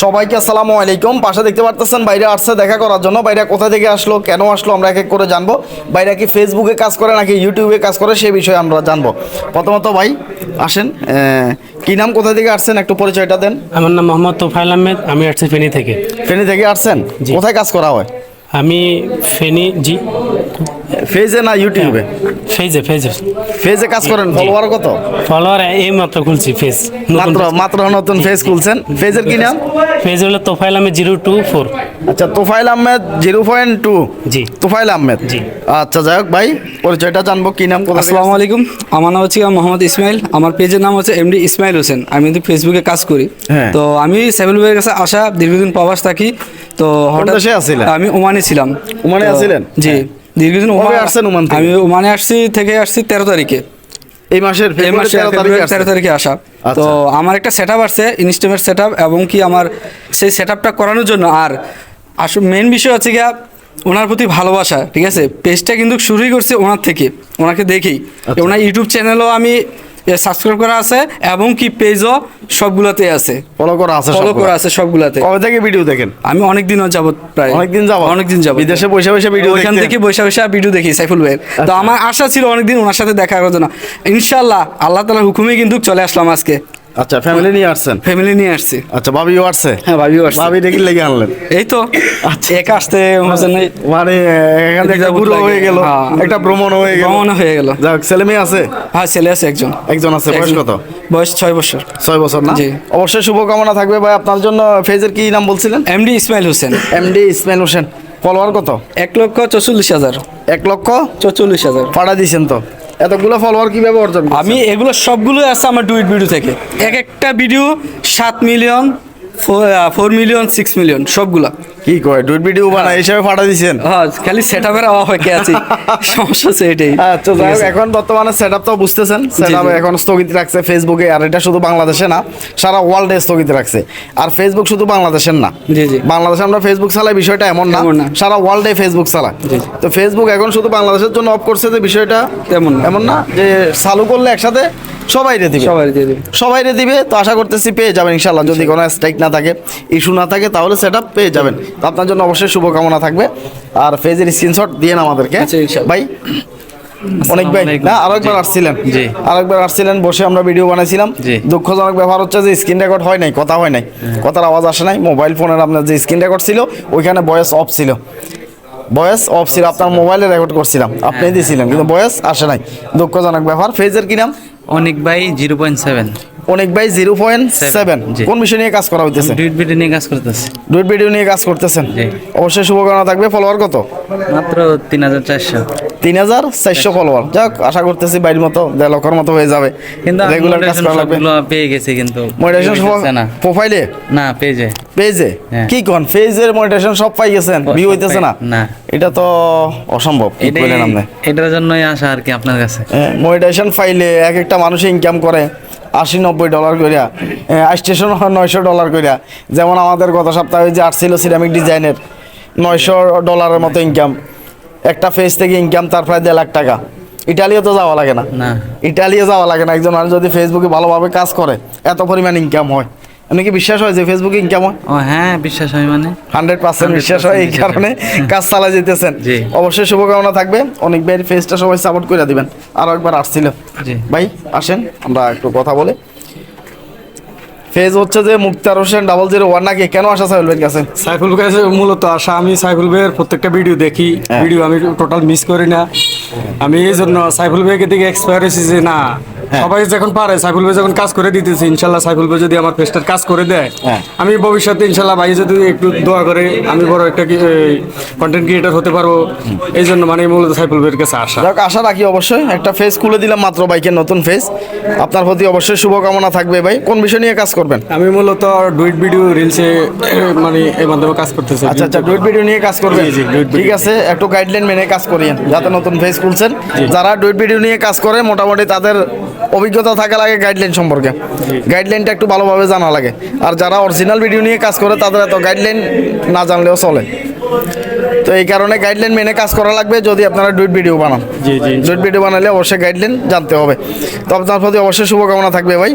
সবাইকে আসসালামু আলাইকুম। পাশে দেখতে পারতেছেন বাইরে আসছে দেখা করার জন্য। বাইরে কোথা থেকে আসলো কেন আসলো আমরা এক এক করে জানব। বাইরে কি ফেসবুকে কাজ করে নাকি ইউটিউবে কাজ করে সেই বিষয়ে আমরা জানব। প্রথমত ভাই আসেন কি নাম কোথা থেকে আসছেন একটু পরিচয়টা দেন। আমার নাম মোহাম্মদ তোফাইল আহমেদ আমি আসছি ফেনী থেকে। ফেনী থেকে আসছেন। কোথায় কাজ করা হয়? আমি ফেনী জি। ফেজে না ইউটিউবে? ফেজে ফেজে। ফেজে কাজ করেন ফলোয়ার কত? ফলোয়ার এই মাত্র খুলছি ফেজ। মাত্র মাত্র নতুন ফেজ খুলছেন? ফেজের কি নাম? ফেজ হলো Tofail Ahmed zero two four. আচ্ছা Tofail Ahmed zero point two. জি। তোফাইল আহমেদ? জি। আচ্ছা যাই হোক ভাই পরিচয়টা জানব কি নাম কোথা আসসালামু আলাইকুম আমার নাম হচ্ছে মোহাম্মদ ইসমাইল আমার পেজের নাম হচ্ছে এমডি ইসমাইল হোসেন আমি কিন্তু ফেসবুকে কাজ করি। হ্যাঁ। তো আমি সাইবুল ভাইয়ের কাছে আসা দীর্ঘদিন প্রবাস থাকি তো হঠাৎ? আমি ওমানে ছিলাম। ওমানে আছিলেন? জি। হ্যাঁ। দীর্ঘদিন আসছেন ওমান আমি ওমানে আসছি থেকে আসছি তেরো তারিখে। এই মাসের এই ফেব্রুয়ারি মাসে তেরো তারিখে আসা। আচ্ছা। তো আমার একটা সেট আপ আসছে ইনস্টেমের সেট আপ এবং কি আমার সেই সেট আপটা করানোর জন্য। আর আসলে মেন বিষয় হচ্ছে গিয়া ওনার প্রতি ভালোবাসা ঠিক আছে? পেজটা কিন্তু শুরুই করছে ওনার থেকে ওনাকে দেখেই। আচ্ছা। ওনার ইউটিউব চ্যানেলও আমি সাবস্ক্রাইব করা আছে এবং কি পেজও সবগুলোতে আছে। ফলো করা আছে ফলো করা আছে সবগুলোতে। কবে থেকে ভিডিও দেখেন? আমি অনেক দিন যাব প্রায়। অনেক দিন অনেকদিন অনেক দিন যাব বিদেশে বসে বসে ভিডিও ওখান থেকে বইসা বইসা ভিডিও দেখি সাইফুল ভাই তো আচ্ছা। আমার আশা ছিল অনেক দিন ওনার সাথে দেখা করার জন্য। ইনশাআল্লাহ আল্লাহ তালার হুকুমে কিন্তু চলে আসলাম আজকে। আচ্ছা ফ্যামিলি নিয়ে আসছেন? ফ্যামিলি নিয়ে আসছি। আচ্ছা ভাবিও আসছে? হ্যাঁ ভাবিও আসছে। ভাবি দেখি লেগে আনলেন। এই তো একা আসতে মানে এখান থেকে লাগে। হয়ে গেল। হ্যাঁ। একটা ভ্রমণ হয়ে গেল। ভ্রমণ হয়ে গেল। যাক ছেলে মেয়ে আছে? হ্যাঁ ছেলে আছে একজন। একজন আছে। বয়স কত? বয়স ছয় বছর। ছয় বছর না? জি। অবশ্যই শুভকামনা থাকবে ভাই। আপনার জন্য ফেজের কি নাম বলছিলেন? MD Ismail Hossain. MD Ismail Hossain. Follower কত? এক লক্ষ চৌচল্লিশ হাজার। এক লক্ষ চৌচল্লিশ হাজার। পাঠা দিয়েছেন তো? এতগুলো ফলোয়ার কীভাবে অর্জন? আমি এগুলো সবগুলো আছে আমার ডুইট ভিডিও থেকে এক একটা ভিডিও সাত million four million six million সবগুলা। কি কয়? ডুইট ভিডিও বানায় হিসাবে পাঠা দিয়েছেন হ্যাঁ খালি সেট আপের হয়ে আছে সমস্যা হচ্ছে এটাই। আচ্ছা যাই এখন বর্তমানে সেট আপ তো বুঝতেছেন সেট আপ এখন স্থগিত রাখছে ফেসবুকে আর এটা শুধু বাংলাদেশে না সারা ওয়ার্ল্ডে স্থগিত রাখছে। আর ফেসবুক শুধু বাংলাদেশের না। জি, জি। বাংলাদেশে আমরা ফেসবুক চালাই বিষয়টা এমন না। সারা ওয়ার্ল্ডে ফেসবুক চালায়। তো ফেসবুক এখন শুধু বাংলাদেশের জন্য অফ করছে যে বিষয়টা তেমন এমন না যে চালু করলে একসাথে সবাই রে দিবে। সবাই দিয়ে দিবে। সবাই রে দিবে তো আশা করতেছি পেয়ে যাবেন ইনশাল্লাহ যদি কোনো স্ট্রাইক না থাকে ইস্যু না থাকে তাহলে সেটা পেয়ে যাবেন। তো আপনার জন্য অবশ্যই শুভকামনা থাকবে। আর ফেজের স্ক্রিনশট দিয়ে আমাদেরকে। আচ্ছা। ভাই অনেক ভাই। না আরেকবার আসছিলেন। জি। আরেকবার আসছিলেন বসে আমরা ভিডিও বানাইছিলাম। দুঃখজনক ব্যাপার হচ্ছে যে স্ক্রিন রেকর্ড হয় নাই কথা হয় নাই। কথার আওয়াজ আসে নাই মোবাইল ফোনের আপনার যে স্ক্রিন রেকর্ড ছিল ওইখানে বয়স অফ ছিল। বয়স অফ ছিল আপনার মোবাইলে রেকর্ড করছিলাম। আপনি দিয়েছিলেন কিন্তু বয়স আসে নাই। দুঃখজনক ব্যাপার। ফেজের কি নাম? অনেক ভাই জিরো পয়েন্ট সেভেন অনেক ভাই জিরো পয়েন্ট সেভেন। কোন বিষয় নিয়ে কাজ করা হইতেছে? ডুইট ভিডিও নিয়ে কাজ করতেছে। ডুইট ভিডিও নিয়ে কাজ করতেছেন? অবশ্যই শুভকামনা থাকবে। ফলোয়ার কত? মাত্র তিন হাজার চারশো। তিন হাজার চারশো ফলোয়ার যাক আশা করতেছি বাড়ির মতো দেড় লক্ষর মতো হয়ে যাবে। কিন্তু রেগুলার কাজ করা লাগবে। পেয়ে গেছে কিন্তু। মনিটাইজেশন প্রোফাইলে না। পেজে পেজে হ্যাঁ। কি কোন? পেজের মনিটাইজেশন সব পাই গেছেন? ভিউ হইতেছে না? না। এটা তো অসম্ভব। এটার জন্যই আর কি আপনার কাছে। মনিটাইজেশন ফাইলে এক একটা মানুষ ইনকাম করে। আশি নব্বই ডলার করিয়া স্টেশন নয়শো ডলার করিয়া যেমন আমাদের গত সপ্তাহে যে আসছিল সিরামিক ডিজাইনের নয়শো ডলারের মতো ইনকাম একটা ফেজ থেকে ইনকাম তার প্রায় দেড় লাখ টাকা। ইটালিও তো যাওয়া লাগে না। না। ইটালিও যাওয়া লাগে না। একজন আর যদি ফেসবুকে ভালোভাবে কাজ করে এত পরিমাণ ইনকাম হয়। এমনি কি বিশ্বাস হয় যে ফেসবুকে ইনকাম হয়? ও হ্যাঁ বিশ্বাস হয় মানে। হান্ড্রেড পার্সেন্ট বিশ্বাস হয় এই কারণে কাজ চালা যেতেছেন। জি। অবশ্যই শুভকামনা থাকবে। অনেক ভাইয়ের ফেসটা সবাই সাপোর্ট করে দিবেন। আরও একবার আসছিল। জি। ভাই আসেন আমরা একটু কথা বলে। ফেজ হচ্ছে যে Muktar Hossain double zero one নাকি? কেন আসা সাহেবের ভাইয়ের কাছে? সাইফুল কাছে মূলত আসা। আমি সাইফুল ভাইয়ের প্রত্যেকটা ভিডিও দেখি। হ্যাঁ। ভিডিও আমি টোটাল মিস করি না। আমি এই জন্য সাইফুল ভাইকে দিকে এক্সপায়ার হয়েছি যে না হ্যাঁ। সবাই যখন পারে সাইফুল ভাই যখন কাজ করে দিতেছে ইনশাল্লাহ সাইফুল ভাই যদি আমার পেস্টার কাজ করে দেয় হ্যাঁ। আমি ভবিষ্যতে ইনশাল্লাহ ভাই যদি একটু দোয়া করে আমি বড় একটা কন্টেন্ট ক্রিয়েটার হতে পারব। এই জন্য মানে মূলত সাইফুল ভাইয়ের কাছে আসা যাক আশা রাখি অবশ্যই। একটা ফেস খুলে দিলাম মাত্র বাইকের নতুন ফেস আপনার প্রতি অবশ্যই শুভকামনা থাকবে ভাই। কোন বিষয় নিয়ে কাজ করবেন? আমি মূলত ডুইট ভিডিও রিলসে মানে এই মাধ্যমে কাজ করতেছি। আচ্ছা আচ্ছা ডুইট ভিডিও নিয়ে কাজ করবেন? ঠিক আছে একটু গাইডলাইন মেনে কাজ করিয়েন যাতে নতুন ফেস খুলছেন। যারা ডুইট ভিডিও নিয়ে কাজ করে মোটামুটি তাদের অভিজ্ঞতা থাকা লাগে গাইডলাইন সম্পর্কে। গাইডলাইনটা একটু ভালোভাবে জানা লাগে। আর যারা অরিজিনাল ভিডিও নিয়ে কাজ করে, তাদের এত গাইডলাইন না জানলেও চলে। তো এই কারণে গাইডলাইন মেনে কাজ করা লাগবে যদি আপনারা ডুইট ভিডিও বানান। জি জি ডুইট ভিডিও বানালে অবশ্যই গাইডলাইন জানতে হবে। তো আপনার প্রতি অবশ্যই শুভকামনা থাকবে ভাই।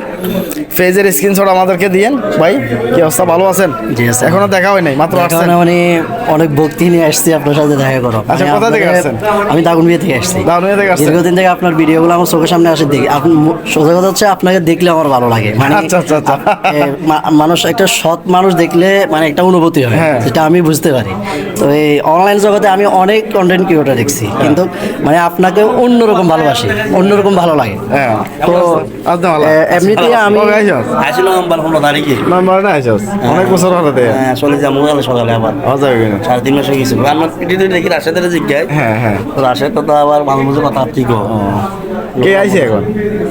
ফেজের স্ক্রিনশট আমাদেরকে দিয়েন। ভাই কি অবস্থা? ভালো আছেন? জি। এখনও দেখা হয় নাই মাত্র আসছেন। মানে অনেক ভক্তি নিয়ে আসছি আপনার সাথে দেখা করো। আচ্ছা, মানে কোথা থেকে আসছেন? আমি দাগুনবিয়া থেকে আসছি। দাগনভূঞা থেকে আসছেন? দীর্ঘদিন থেকে আপনার ভিডিওগুলো আমার চোখের সামনে আসে দেখি। আপনি সোজা কথা হচ্ছে আপনাকে দেখলে আমার ভালো লাগে। মানে আচ্ছা, আচ্ছা, আচ্ছা। মানুষ একটা সৎ মানুষ দেখলে মানে একটা অনুভূতি হয় হ্যাঁ। যেটা আমি বুঝতে পারি। তো এই অনলাইন জগতে আমি অনেক কন্টেন্ট ক্রিয়েটর দেখছি কিন্তু মানে আপনাকে অন্যরকম ভালোবাসি অন্যরকম ভালো লাগে। হ্যাঁ তো এমনিতেই আমি কবে আইসস? আসলে আমার কোনো তারিখে। নাম্বার না আইসস? অনেক বছর হলো তে। হ্যাঁ চলে যা মোবাইল সকালে আবার। হওয়া যাবে কিনা? সাড়ে তিন মাস হয়ে আমার পিটিতে দেখি রাশেদের হ্যাঁ হ্যাঁ। তো রাশেদ তো আবার মাঝে মাঝে কথা গো কে আইছে এখন?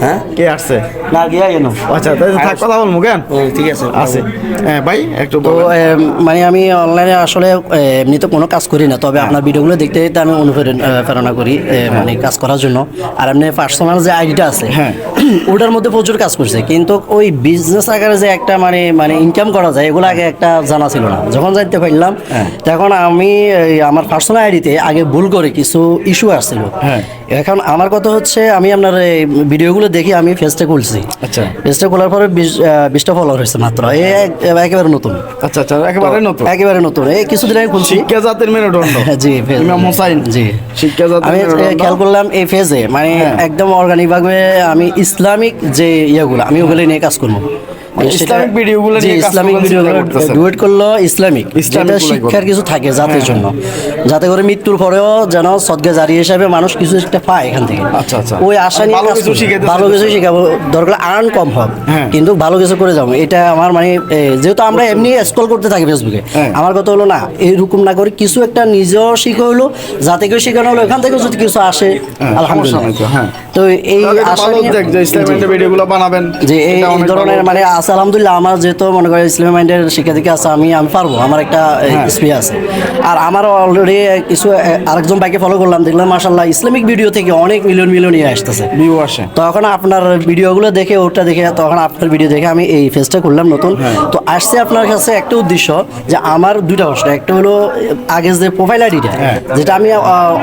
হ্যাঁ? কে আসছে? না গিয়া কেন আচ্ছা তাই তো থাক কথা বলব কেন? ঠিক আছে আছে হ্যাঁ ভাই একটু তো মানে আমি অনলাইনে আসলে এমনি এমনিতে কোনো কাজ করি না তবে আপনার ভিডিওগুলো দেখতে দেখতে আমি অনুপ্রেরণা করি মানে কাজ করার জন্য। আর এমনি পার্সোনাল যে আইডিটা আছে হ্যাঁ। ওটার মধ্যে প্রচুর কাজ করছে। কিন্তু ওই বিজনেস আকারে যে একটা মানে মানে ইনকাম করা যায় এগুলো আগে একটা জানা ছিল না। যখন জানতে পারলাম হ্যাঁ। তখন আমি আমার পার্সোনাল আইডিতে আগে ভুল করে কিছু ইস্যু আসছিল। হ্যাঁ। এখন আমার কথা হচ্ছে আমি আপনার এই ভিডিওগুলো দেখি আমি ফেসটা খুলছি। আচ্ছা। পেজটা খোলার পরে বিশটা ফলোয়ার হয়েছে মাত্র। এই একেবারে নতুন। আচ্ছা আচ্ছা একেবারে নতুন। একেবারে নতুন। এই কিছুদিন আমি খুলছি। শিক্ষা জাতির মেরুদণ্ড। জি ইমাম হোসাইন। জি। শিক্ষা জাতির আমি খেয়াল করলাম এই ফেজে মানে হ্যাঁ। একদম অর্গানিক ভাবে আমি ইসলামিক যে ইয়েগুলো আমি ওগুলো নিয়ে কাজ করব। ইসলামিক ভিডিওগুলো নিয়ে ইসলামিক ডুয়েট করল ইসলামিক যেটা শিক্ষার কিছু থাকে জাতির জন্য। যাতে করে মৃত্যুর পরেও যেন সদগে জারি হিসাবে মানুষ কিছু একটা পায় এখান থেকে। আচ্ছা, আচ্ছা। ওই আশা নিয়ে কাজ ভালো কিছু শিখাবো দরকার আর্ন কম হোক। হ্যাঁ। কিন্তু ভালো কিছু করে যাব। এটা আমার মানে যেহেতু আমরা এমনি স্ক্রল করতে থাকি ফেসবুকে হ্যাঁ। আমার কথা হলো না এইরকম না করে কিছু একটা নিজেও শিখা হলো যাতে কেউ শেখানো হলো। এখান থেকে যদি কিছু আসে আলহামদুলিল্লাহ। তো, হ্যাঁ। এই আশা নিয়ে- যে ইসলামের ভিডিওগুলো বানাবেন। যে এই ধরনের মানে আছে আলহামদুলিল্লাহ আমার যেহেতু মনে করেন ইসলামী মাইন্ডের শিক্ষা দিকে আছে আমি আমি পারব আমার একটা হ্যাঁ। স্পি আছে আর আমার অলরেডি কিছু আরেকজন বাইকে ফলো করলাম দেখলাম মাসাল্লাহ ইসলামিক ভিডিও থেকে অনেক মিলিয়ন মিলিয়ন ইয়ে আসতেছে ভিউ আসে তখন আপনার ভিডিওগুলো দেখে ওটা দেখে তখন আপনার ভিডিও দেখে আমি এই ফেসটা করলাম নতুন হ্যাঁ। তো আসছে আপনার কাছে একটা উদ্দেশ্য যে আমার দুইটা প্রশ্ন একটা হলো আগে যে প্রোফাইল আইডিটা হ্যাঁ। যেটা আমি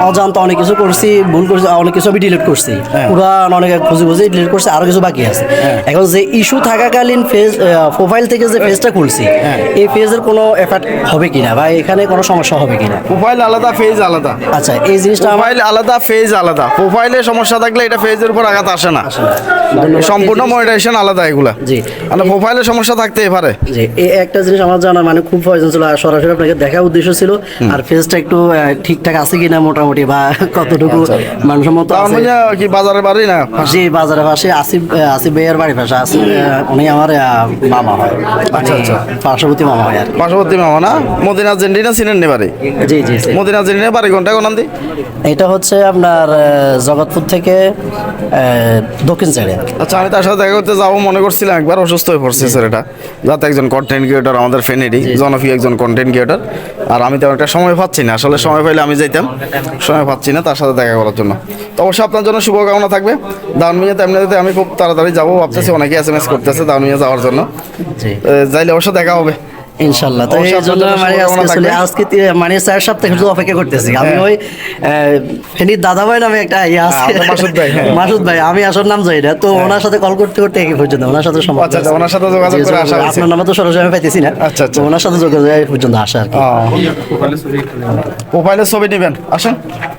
অজান্ত অনেক কিছু করছি ভুল করছি অনেক কিছু আমি ডিলিট করছি। পুরান অনেক খুঁজে খুঁজে ডিলিট করছি আরও কিছু বাকি আছে এখন যে ইস্যু থাকাকালীন ফেজ প্রোফাইল থেকে যে ফেজটা খুলছি হ্যাঁ। এই ফেজের কোনো এফেক্ট হবে কিনা বা এখানে কোনো সমস্যা হবে কিনা? প্রোফাইল আলাদা ফেজ আলাদা। আচ্ছা এই জিনিসটা আমার প্রোফাইল আলাদা ফেজ আলাদা। প্রোফাইলে সমস্যা থাকলে এটা ফেজের উপর আঘাত আসে না। সম্পূর্ণ মনিটাইজেশন আলাদা এগুলা। জি। মানে প্রোফাইলে সমস্যা থাকতেই পারে যে এই একটা জিনিস আমার জানা মানে খুব প্রয়োজন ছিল আর সরাসরি আপনাকে দেখা উদ্দেশ্য ছিল আর ফেসটা একটু ঠিকঠাক আছে কিনা মোটামুটি বা কতটুকু মানসম্মত তার আছে? মানে কি বাজারে বাড়ি না? জি বাজারের পাশে আসিফ আহ, আসিফ ভাইয়ের বাড়ির পাশে আসিফ উনি আমার মামা হয়। আচ্ছা, আচ্ছা। পার্শ্ববর্তী মামা হয় আর কি। পার্শ্ববর্তী মামা না? মদিনা জেন্ডিনা চিনেন নি বাড়ি? জি জি জি। মদিনা জেন্ডিনা বাড়ি কোনটা কোনান দি? এটা হচ্ছে আপনার আহ, জগৎপুর থেকে আহ, দক্ষিণ সাইডে আচ্ছা আমি তার সাথে দেখা করতে যাব মনে করছিলাম একবার অসুস্থ হয়ে পড়ছে স্যার এটা যাতে একজন কন্টেন্ট ক্রিয়েটর আমাদের ফেনেরই জনপ্রিয় একজন কন্টেন্ট ক্রিয়েটর আর আমি তেমন একটা সময় পাচ্ছি না আসলে সময় পাইলে আমি যাইতাম। সময় পাচ্ছি না তার সাথে দেখা করার জন্য। তো অবশ্যই আপনার জন্য শুভকামনা থাকবে। দাউনমিয়া তেমনিতে আমি খুব তাড়াতাড়ি যাব ভাবতেছি অনেকে এস এম এস করতেছে দাউনমিয়া যাওয়ার জন্য। যাইলে অবশ্য দেখা হবে। ইনশাল্লাহ। তো এই আপনার জন্য মানে আজকে চলে। আজকে মানে চার সপ্তাহ শুধু অপেক্ষা করতেছি। আমি হ্যাঁ। ওই ফেনীর দাদা ভাই নামে একটা ইয়ে আছে। হ্যাঁ, মাসুদ ভাই, হ্যাঁ। মাসুদ ভাই আমি আসল নাম যাই না। তো ওনার সাথে কল করতে করতে একই পর্যন্ত ওনার সাথে সম্পর্ক আচ্ছা, আচ্ছা, আছে। ওনার সাথে যোগাযোগ করে আসা। আপনার নামে তো সরাসরি আমি পাইতেছি না। আচ্ছা, আচ্ছা। ওনার সাথে যোগাযোগ এই পর্যন্ত আসা আর কি। প্রোফাইলের ছবি নেবেন। আসেন।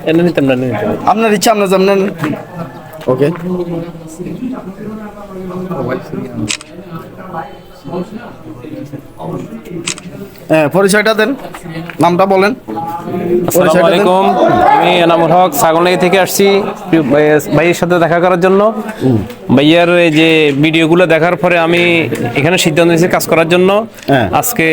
এনে নিতাম না নিতাম আপনার ইচ্ছা আপনার যেমন ওকে হ্যাঁ পরিচয়টা দেন। নামটা বলেন। আসসালামু আলাইকুম। আমি এনামুল হক ছাগলনাগি থেকে আসছি ভাইয়ের সাথে দেখা করার জন্য। ভাইয়ার এই যে ভিডিওগুলো দেখার পরে আমি এখানে সিদ্ধান্ত নিয়েছি কাজ করার জন্য। হ্যাঁ। আজকে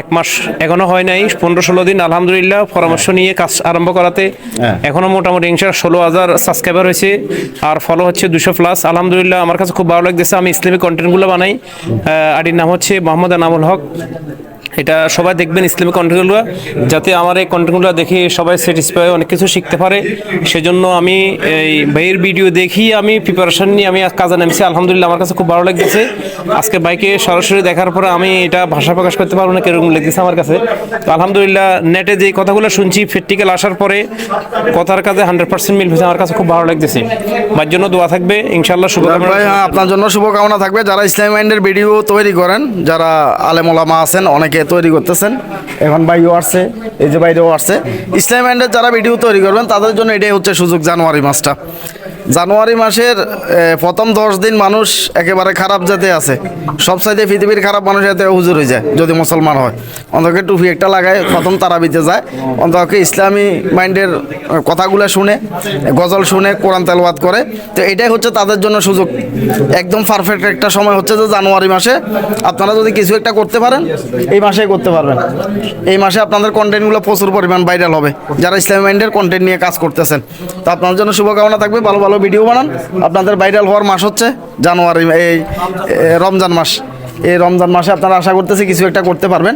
এক মাস এখনও হয় নাই পনেরো ষোলো দিন আলহামদুলিল্লাহ পরামর্শ নিয়ে কাজ আরম্ভ করাতে। হ্যাঁ। এখনও মোটামুটি ইনশা ষোলো হাজার সাবস্ক্রাইবার হয়েছে আর ফলো হচ্ছে দুশো প্লাস আলহামদুলিল্লাহ আমার কাছে খুব ভালো লাগতেছে আমি ইসলামিক কন্টেন্টগুলো বানাই। আর আইডির নাম হচ্ছে মোহাম্মদ আনামুল হক। এটা সবাই দেখবেন ইসলামিক কন্টেন্টগুলো যাতে আমার এই কন্টেন্টগুলো দেখে সবাই স্যাটিসফাই অনেক কিছু শিখতে পারে। সেজন্য আমি এই ভাইয়ের ভিডিও দেখি আমি প্রিপারেশন নিয়ে আমি কাজে নামছি। আলহামদুলিল্লাহ, আমার কাছে খুব ভালো লাগতেছে। আজকে বাইকে সরাসরি দেখার পরে আমি এটা ভাষা প্রকাশ করতে পারব না, কীরকম লাগতেছে আমার কাছে। তো আলহামদুলিল্লাহ নেটে যে কথাগুলো শুনছি প্র্যাকটিক্যাল আসার পরে কথার কাজে হান্ড্রেড পার্সেন্ট মিল হয়েছে। আমার কাছে খুব ভালো লাগতেছে। ভাইয়ের জন্য দোয়া থাকবে। ইনশাল্লাহ শুভকামনা হ্যাঁ আপনার জন্য শুভকামনা থাকবে। যারা ইসলাম মাইন্ডের ভিডিও তৈরি করেন, যারা আলেম ওলামা আছেন, অনেকে তৈরি করতেছেন। এখন ভাইও আসছে, এই যে বাইরেও আসছে। ইসলাম যারা ভিডিও তৈরি করবেন, তাদের জন্য এটাই হচ্ছে সুযোগ জানুয়ারি মাসটা। জানুয়ারি মাসের প্রথম দশ দিন মানুষ একেবারে খারাপ জাতে আছে। সব সাইডে পৃথিবীর খারাপ মানুষ এতে হুজুর হয়ে যায়, যদি মুসলমান হয়। অন্তকে টুপি একটা লাগায়, প্রথম তারাবিতে যায়। অন্তকে ইসলামী মাইন্ডের কথাগুলো শুনে, গজল শুনে, কোরআন তেলবাদ করে। তো এটাই হচ্ছে তাদের জন্য সুযোগ। একদম পারফেক্ট একটা সময় হচ্ছে যে জানুয়ারি মাসে আপনারা যদি কিছু একটা করতে পারেন, এই মাসেই করতে পারবেন। এই মাসে আপনাদের কন্টেন্টগুলো প্রচুর পরিমাণ ভাইরাল হবে। যারা ইসলামী মাইন্ডের কন্টেন্ট নিয়ে কাজ করতেছেন। তো আপনাদের জন্য শুভকামনা থাকবে, ভালো ভালো ভিডিও বানান। আপনাদের ভাইরাল হওয়ার মাস হচ্ছে জানুয়ারি এই রমজান মাস। এই রমজান মাসে আপনারা আশা করতেছি কিছু একটা করতে পারবেন।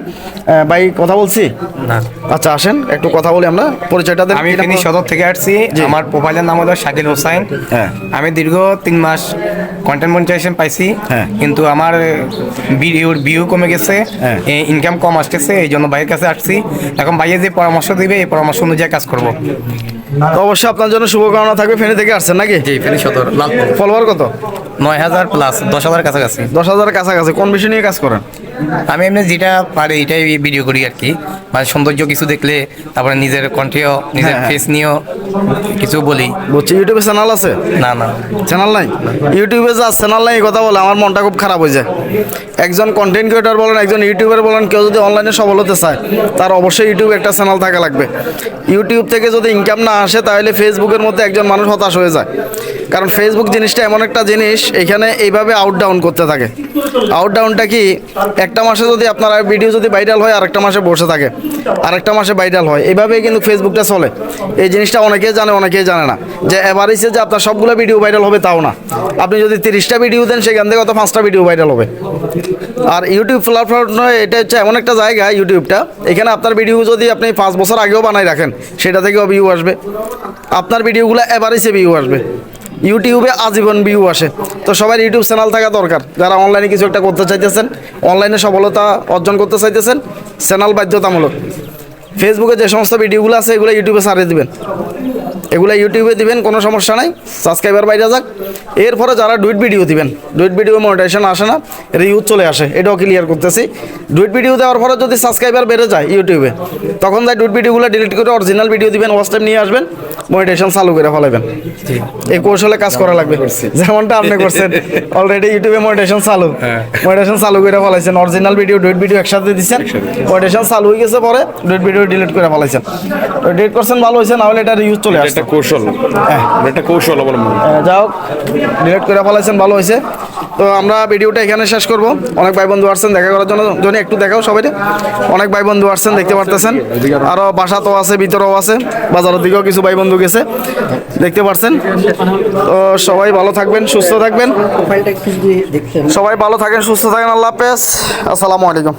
ভাই কথা বলছি? না। আচ্ছা আসেন একটু কথা বলি আমরা। পরিচয়টা দেন আমি বলো? সদর থেকে আসছি। আমার প্রোফাইলের নাম হলো শাকিল হোসাইন। হ্যাঁ। আমি দীর্ঘ তিন মাস কন্টেন্ট মনিটাইজেশন পাইছি। হ্যাঁ। কিন্তু আমার ভিডিওর ভিউ কমে গেছে। হ্যাঁ। ইনকাম কম আসতেছে এই জন্য ভাইয়ের কাছে আসছি। এখন ভাইয়ে যে পরামর্শ দিবে এই পরামর্শ অনুযায়ী কাজ করব। তো অবশ্যই আপনার জন্য শুভকামনা থাকবে। ফেনী থেকে আসছেন নাকি? জি ফেনী সদর ফলোয়ার কত? নয় হাজার প্লাস দশ হাজার কাছাকাছি। দশ হাজার কাছাকাছি। কোন বিষয় নিয়ে কাজ করেন? আমি এমনি যেটা পারি এটাই ভিডিও করি আর কি। মানে সৌন্দর্য কিছু দেখলে তারপরে নিজের কণ্ঠেও নিজের হ্যাঁ, হ্যাঁ। ফেস নিয়েও কিছু বলি। বলছি ইউটিউবে চ্যানেল আছে? না না। চ্যানেল নাই? ইউটিউবে যা চ্যানেল নাই কথা বলে আমার মনটা খুব খারাপ হয়ে যায়। একজন কন্টেন্ট ক্রিয়েটর বলেন একজন ইউটিউবার বলেন কেউ যদি অনলাইনে সফল হতে চায় তার অবশ্যই ইউটিউবে একটা চ্যানেল থাকা লাগবে। ইউটিউব থেকে যদি ইনকাম না আসে তাহলে ফেসবুকের মধ্যে একজন মানুষ হতাশ হয়ে যায়। কারণ ফেসবুক জিনিসটা এমন একটা জিনিস, এখানে এইভাবে আউট ডাউন করতে থাকে। আউট ডাউনটা কি, একটা মাসে যদি আপনার ভিডিও যদি ভাইরাল হয়, আরেকটা মাসে বসে থাকে। আরেকটা মাসে ভাইরাল হয়। এইভাবেই কিন্তু ফেসবুকটা চলে। এই জিনিসটা অনেকেই জানে অনেকেই জানে না। যে এভারেজে যে আপনার সবগুলো ভিডিও ভাইরাল হবে, তাও না। আপনি যদি তিরিশটা ভিডিও দেন, সেখান থেকে হয়তো পাঁচটা ভিডিও ভাইরাল হবে। আর ইউটিউব প্ল্যাটফর্ম এটা হচ্ছে এমন একটা জায়গা ইউটিউবটা এখানে আপনার ভিডিও যদি আপনি পাঁচ বছর আগেও বানাই রাখেন, সেটা থেকেও ভিউ আসবে। আপনার ভিডিওগুলো এভারেজে ভিউ আসবে। ইউটিউবে আজীবন ভিউ আসে। তো সবার ইউটিউব চ্যানেল থাকা দরকার। যারা অনলাইনে কিছু একটা করতে চাইতেছেন অনলাইনে সফলতা অর্জন করতে চাইতেছেন চ্যানেল বাধ্যতামূলক। ফেসবুকে যে সমস্ত ভিডিওগুলো আছে এগুলো ইউটিউবে সারিয়ে দিবেন। এগুলো ইউটিউবে দিবেন কোনো সমস্যা নাই। সাবস্ক্রাইবার বাইরে যাক। এরপরে যারা ডুইট ভিডিও দিবেন ডুইট ভিডিও মনিটাইজেশন আসে না রিউজ চলে আসে এটাও ক্লিয়ার করতেছি। ডুইট ভিডিও দেওয়ার পরে যদি সাবস্ক্রাইবার বেড়ে যায় ইউটিউবে তখন যাই ডুইট ভিডিওগুলো ডিলিট করে অরিজিনাল ভিডিও দিবেন ওয়াচ টাইম নিয়ে আসবেন মনিটাইজেশন চালু করে ফেলাবেন। এই কৌশলে কাজ করা লাগবে। যেমনটা আপনি করছেন অলরেডি ইউটিউবে মনিটাইজেশন চালু। মনিটাইজেশন চালু করে ফেলাইছেন অরিজিনাল ভিডিও ডুইট ভিডিও একসাথে দিচ্ছেন মনিটাইজেশন চালু হয়ে গেছে পরে ডুইট ভিডিও ডিলিট করে ফেলাইছেন। ডিলিট করছেন ভালো হয়েছে না হলে এটা ইউজ চলে আসছে একটা কৌশল। এটা কৌশল অবলম্বন আহ, যাও ডিলেট করে ফেলাইছেন ভালো হয়েছে। তো আমরা ভিডিওটা এখানে শেষ করব। অনেক ভাই বন্ধু আসছেন দেখা করার জন্য জন্য একটু দেখাও সবাই অনেক ভাই বন্ধু আসছেন দেখতে পারতেছেন। আরও বাসাতেও আছে ভিতরেও আছে বাজারের দিকেও কিছু ভাই বন্ধু গেছে দেখতে পারছেন। তো সবাই ভালো থাকবেন সুস্থ থাকবেন। সবাই ভালো থাকেন সুস্থ থাকেন আল্লাহ হাফেজ। আসসালামু আলাইকুম।